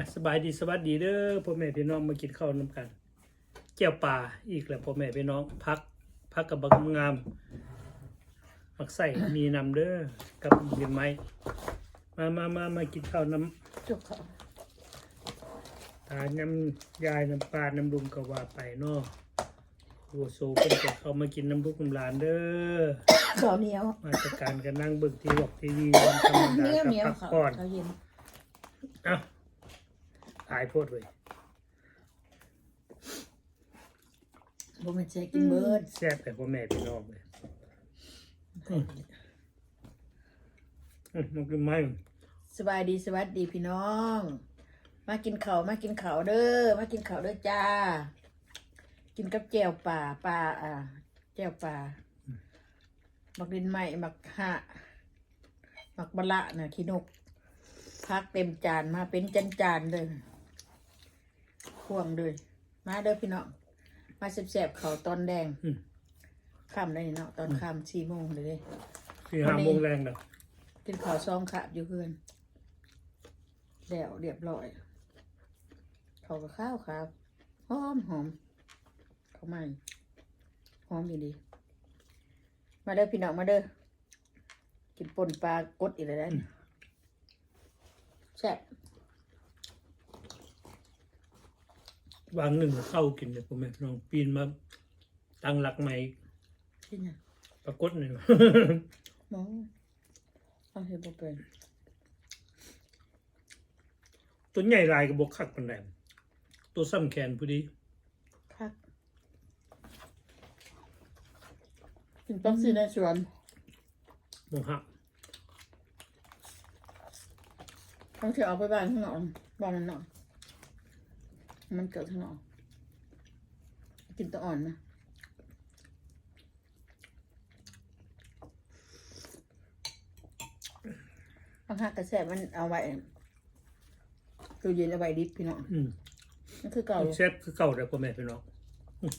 อะสบายดีสวัสดีเด้อพ่อแม่พี่น้องมากินข้าวน้ำกันแก้วปลาอีกแล้วพ่อแม่พี่น้องพักพักกับบักงามมักใส่มีนำเด้อกับเบียนไม้มามามามากินข้าวน้จุกเขาำตาน้ำยายน้ำปลาน้ำลุงก็ว่าไปเนาะโอ้โซเพิ่นก็เข้ามากินน้ำลูกน้ำหลานเด้อข้าวเหนียวมาจากการกันนั่งเบิ่งทีวอกทีวีวันธรรมเหดานียวกับเหนียวพักเขาก่อนเขา เย็นเอ้าตายโพดเว้ยบ่มันจะกินเบิดแซ่บแต่พ่อแม่พี่น้องเลยอืมมันกินไหมสบายดีสวัสดีพี่น้อง มากินข้าวมากินข้าวเด้อมากินข้าวเด้อจ้า กินกับแจ่วป่าปลาอ่าแจ่วป่ามักดินไหมมักหะมักบะละน่ะขี้นกพักเต็มจานมาเป็นจานจานๆเลย พ่วงเลยมาเด้อพี่น้องมาแซ่บๆข้าวตอนแดงอืม ค่ำได้เนาะตอนค่ำสี่โมงเลยเด้ สี่ห้าโมงแรงแล้วกินข้าวซองขาบอยู่เพื่อนแล้วเรียบร้อยเขาก็ข้าวครับหอมหอมเขาไม่หอมดีดีๆมาเด้อพี่น้องมาเด้อกินป่นปลากดอีกแล้วนะแซ่บ วางหนึ่งเข้ากินเนี่ยพ่อแม่พี่น้องปีนมาตั้งหลักใหม่ที่ไหนปรากฏหนึ่ง มองเอาเห็ดบ่เป็นตัวใหญ่ลายกับบกคักปันแดมตัวซ้ำแขนพอดีคักกินต้องซื้อในสวนมองหักต้องเที่ยวเอาไปบ้านข้างนอกบ้านมันนอก มันเกิดข้างนอกกินตัวอ่อนนะบางหักกระแสมันเอาไว้ตู้เย็นเอาไว้ดิบพี่น้องอืมนั่นคือเก่าแซ่บคือเก่าแต่พ่อแม่พี่น้องอืม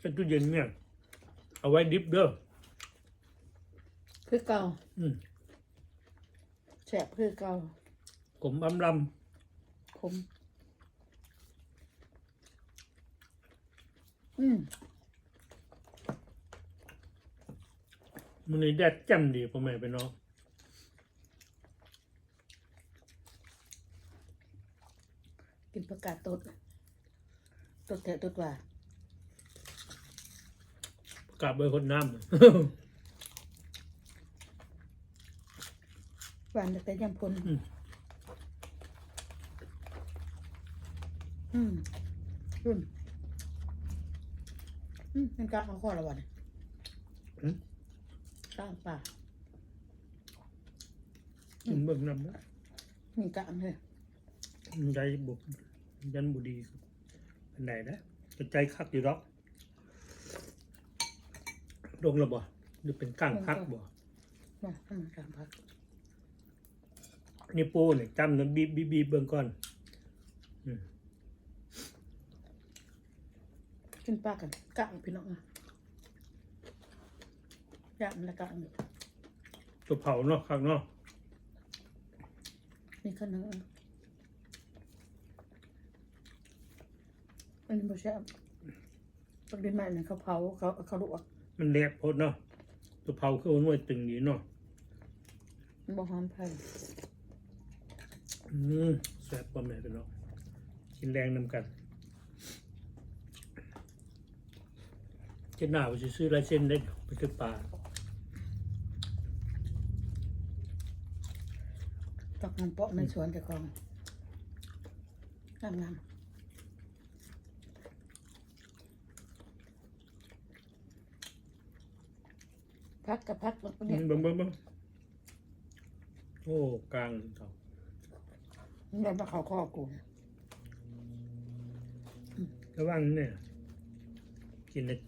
เป็นตู้เย็นเนี่ย เอาไว้ดิบเด้อคือเก่าอืมแสบคือเก่าผมอำล คมอืมำมันนี่แดดจ้ำดีพ่อแม่พี่น้องกินประกาศตดตดแถะตดว่ากลับไปคนน้ำ หวานแต่ยำพล อืม อืมอืมอืมมันกะเอาข้อละวันยอืมกลางป่ากินเบิ่งน้ำนะมีกะเลยใจบุกยันบุดีอันไหนนะจะใจคักอยู่หรอกลงระบ่หรือเป็นก้างพักบ่ มาให้มันกลางพัก นี่ปูเนี่ยจำนะบีบบีบบีบเบิ่งก่อน อืม กินปลากันกะพี่น้องนะยากมันละกะนี่ตัวเผาเนาะข้างเนาะนี่ขนมอันนี้บ่ใช่บปกติมันเขาเผาเขาเขาลวกมันแหลกโพดเนาะตัวเผาคือหน่วยตึงนี้เนาะมันบ่หอมไผ่อืมแซ่บบ่แม่พี่น้องกินแรงนำกัน เจ้าหน้าไปซื้อลายเส้นได้ไปซื้อปลาตอกน้ำเปาะในสวนเจ้าของงามงามพักกับพักแล้วก็อืเนี่ยมเบิ่งเบิ่งเบิ่งโอ้กลางเขามันได้มาเขาข้อกูระวังเนี่ย กินเลย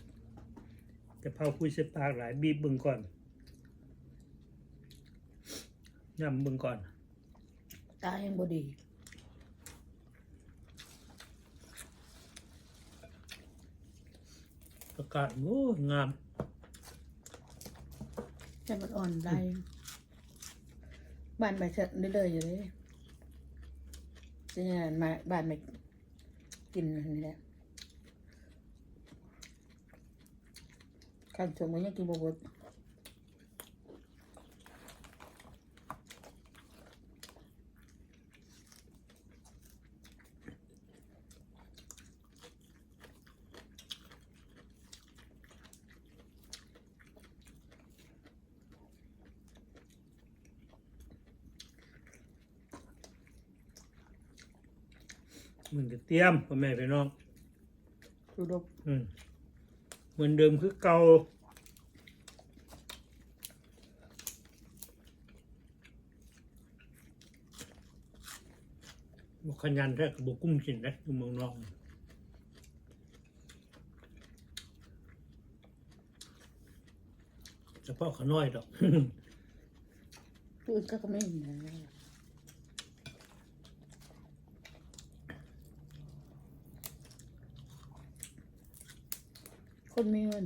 จะเผาคุยเสปากหลายบีบเบิ่งก่อนย่ำเบิ่งก่อน ตายังบ่ดีประกาศโอ้งาม แต่มันอ่อนได้บ้านใบเสร็จได้เลยอยู่เลยจะเนี่ยมาบ้านมากินอันนี้แหละ ข้าวสมมันยังกินบ่เบดมันจะเตรียมพ่อแม่พี่น้องดูดบอืม เหมือนเดิมคือเก่าบกขยันแท้กับบุกุ้มกินนะอยู่เมืองนอกเฉพาะขน้อยดอก พูดก็ไม่เหมีนะ คนมีเงิน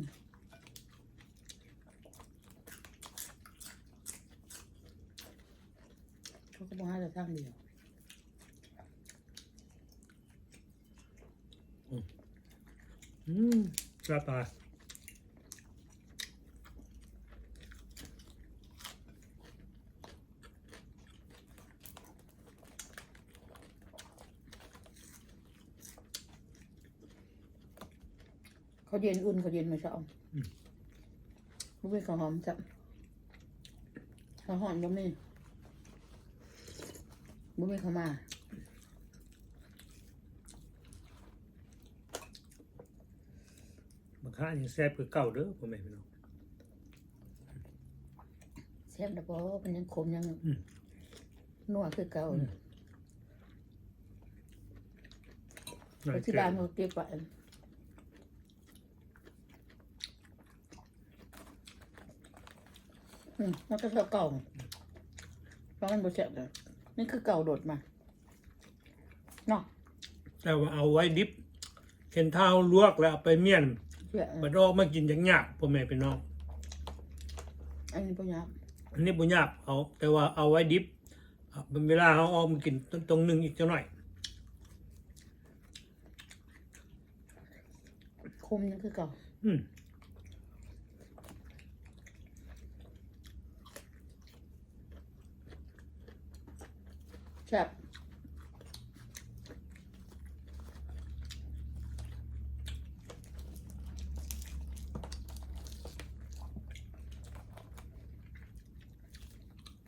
เขาก็บอกให้เราทางเดียวอืมกระตา เขาเย็นอุ่นเขาเย็นมาชอบรู้ไหมเขาหอมจับเขาหอมยังไม่รู้ไหมเขามาบางครั้งยังแซ่บคือเก่าเด้อพ่อแม่พี่น้องแซ่บนะเพราะมันยังขมยังอืมนัวคือเก่าอืมน่าไปที่เกลียร้านดเขาเก็บไว้ อืมมันก็เก่าเพราะมันบ่แซ่บเลยนี่คือเก่าโดดมาเนาะแต่ว่าเอาไว้ดิบเข็นเท้าลวกแล้วเอาไปเมี่ยนเชื่อบัดออกมากินอย่างยากพ่อแม่พี่น้องอันนี้ปัญญาอันนี้บ่ยากเอาแต่ว่าเอาไว้ดิบเอาเป็นเวลาเอาออกมากินตรงตรงหนึงอีกจังหน่อยคมยังคือเก่าอืม แซ่บ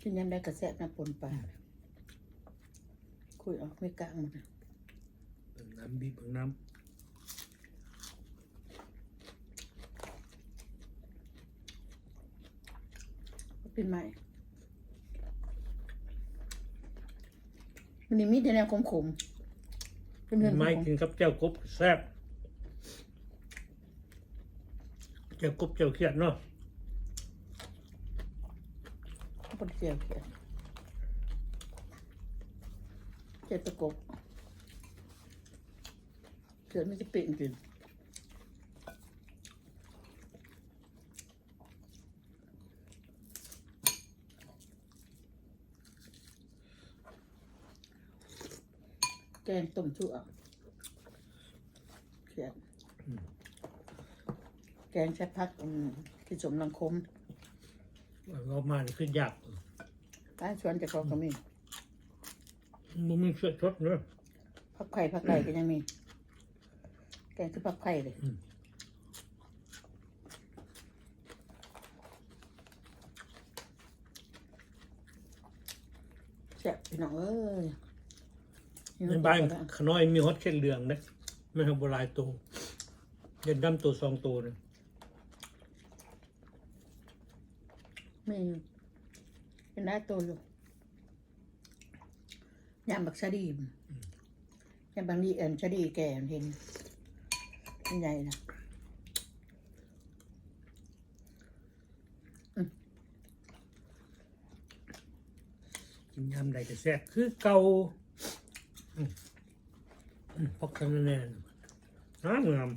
กินยำได้กระแสบน้ำปนปลาคุยออกไม่กลางมันน่ะเบิ่งน้ำบีบเบิ่งน้เป็นใหม่ มันนี่มีแต่แนวขมๆเป็นเรื่องำขไม้มกินกับเจ้ากบแซ่บเจ้ากบเจ้าเขียดเนาะๆปนเสียวเขียนเจ็ดตะกบเกิดไม่จะเป็นจริ แกงต้มชั่วเขียนแกงใช้พักอืมที่สมลังคมเอามานี่คือยากร้านชวนจะกรอกก็มีมันมีเสื้อชดเนาะผักไข่ผักไข่ก็ยังมี แกงคือผักไข่เลยอืมแซ่บพี่น้องเอ้ย ในบ้านขน้อยมีฮอตเช่นเหลืองนะไม่ทำโบราณตัวเย็นดำตัวสองตัวเลยมีเป็นได้ตัวอยู่ยำบักชะดีมยำบางดีเอ็นชะดีแก่เห็นมันใหญ่นะกินยำใดจะแซ่บคือเก่าอืมอืม พกกันแน่ๆน้ำงาม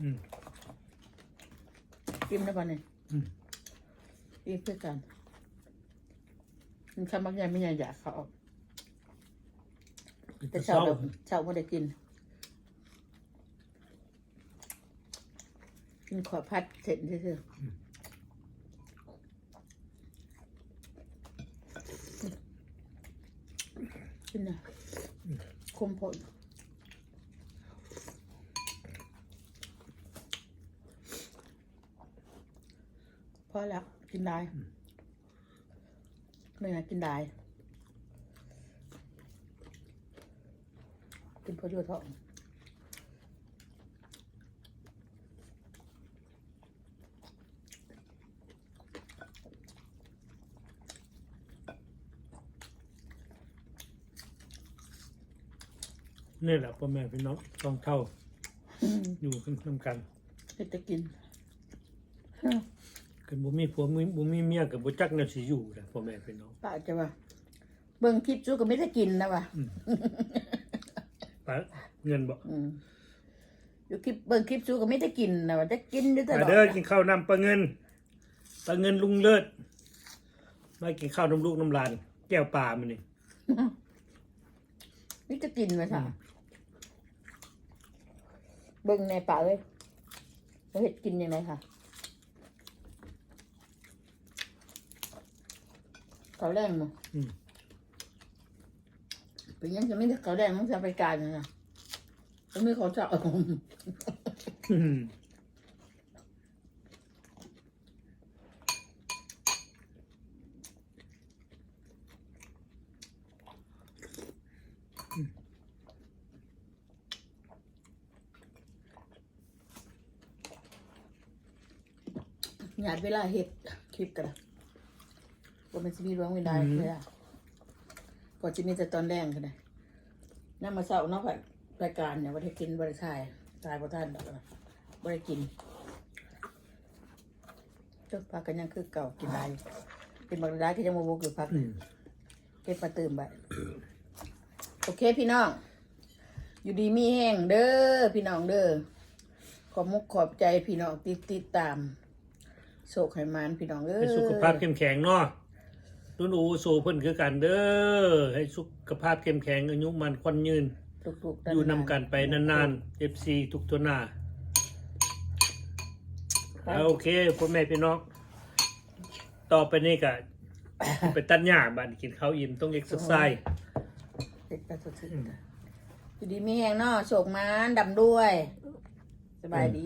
อืมกินแล้ววันนี้อืมกินเพื่อกันมันคำบางอย่างไม่ใหญ่อยากเขาออกแต่เช้าแบบเช้าไม่ได้กิน กินขอพัดเสร็จเฉยๆกินนะ คมผลพอแล้วกินได้ไม่งั้นกินได้ กินพอดีท้อง นี่แหละพ่อแม่พี่น้องต้องเท่าอืมอยู่กันนำกันเฮ็ดจะกินกันบ่มีผัวมีบ่มีเมียกับบ่จักแนวสิอยู่แหละพ่อแม่พี่น้องป้าจะว่า เบิ่งคลิปจูก็ไม่ได้กินนะว่ะปะเงินบ่อืมอยู่คลิปเบิ่งคลิปจูก็ไม่ได้กินนะว่าจะกินอยู่ตลมาอดเด้อกินข้าวนำปลาเงินปลาเงินลุงเลิศมากินข้าวน้ำลูกน้ำลาน แก้วปลามันนี่นี่จะกินมาค่ะ เบิ่งในป่าเลยว่าเห็ดกินยังไงค่ะเขาแรงมั้งอืม เป็นยังจะไม่ได้เขาแรงต้องจะไปการนะต้องมีเขาจะเอา อืม หยาดเวลาเห็ดคลิปกันว่ามันจะมีร้องเวลาเวลาก็จะมีแต่ตอนแรงกันเลยน้ำมาเศร้าเนอกรายการเนี่ยว่าได้กินบริทายตายพระท่านดอกนะบริกินจุดพักกันยังคือเก่ากินได้กินบางร้ายที่ยังมาบกอยู่พักอืมเก็บมาตื่มไปโอเคพี่น้อง อยู่ดีมีแห้งเด้อพี่น้องเด้อขอบมุกขอบใจพี่น้องติดติดตาม โศกไขมานพี่น้องเด้อให้สุขภาพเข้มแข็งเนาะรุ่นอูโซเพิ่นคือกันเด้อให้สุขภาพเข้มแข็งอายุมันควันยืนทุกๆอยู่นำกันไปนานๆ FC ทุกตัวหน้าครับเอาโอเคพ่อแม่พี่น้องต่อไปนี่ก็ ไปตัดหญ้าบ้านกินข้าวอิ่มต้องเอ็กซ์ไซส์เด็กประสดชื่นอยู่ดีมีแห้งเนาะโศกมานดำด้วย สบายดี